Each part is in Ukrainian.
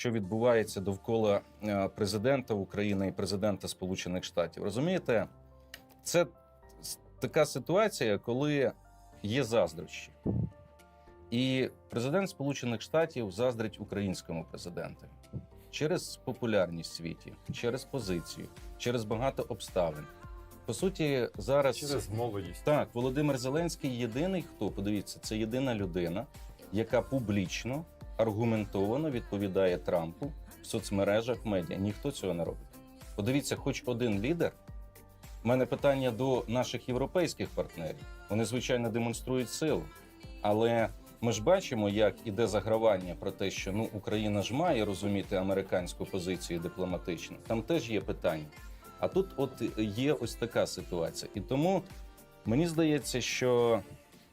що відбувається довкола е, президента України і президента Сполучених Штатів. Розумієте, це така ситуація, коли є заздрощі. І президент Сполучених Штатів заздрить українському президенту через популярність в світі, через позицію, через багато обставин. По суті, зараз Через молодість. так, Володимир Зеленський єдиний, хто подивіться, це єдина людина, яка публічно, аргументовано відповідає Трампу в соцмережах медіа. Ніхто цього не робить. Подивіться, хоч один лідер. У мене питання до наших європейських партнерів. Вони, звичайно, демонструють силу, але ми ж бачимо, як іде загравання про те, що ну Україна ж має розуміти американську позицію дипломатично. Там теж є питання. А тут, от є ось така ситуація, і тому мені здається, що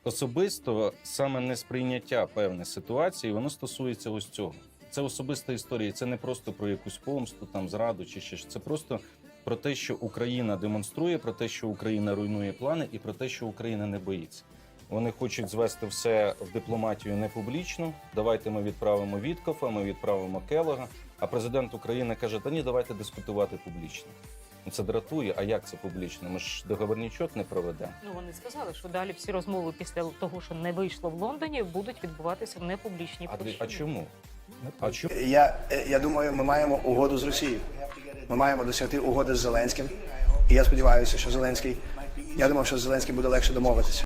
особисто саме несприйняття певної ситуації воно стосується ось цього. Це особиста історія. Це не просто про якусь помсту, там зраду чи ж. Це просто про те, що Україна демонструє, про те, що Україна руйнує плани, і про те, що Україна не боїться. Вони хочуть звести все в дипломатію не публічно. Давайте ми відправимо Віткофа, ми відправимо Келога. А президент України каже: Та ні, давайте дискутувати публічно. Ну, Це дратує. А як це публічно? Ми ж договорнічок не проведемо. Ну вони сказали, що далі всі розмови після того, що не вийшло в Лондоні, будуть відбуватися в непублічній А, площині. а чому? А чому? Я, е, я думаю, ми маємо угоду з Росією. Ми маємо досягти угоди з Зеленським. І я сподіваюся, що Зеленський. Я думав, що з Зеленським буде легше домовитися.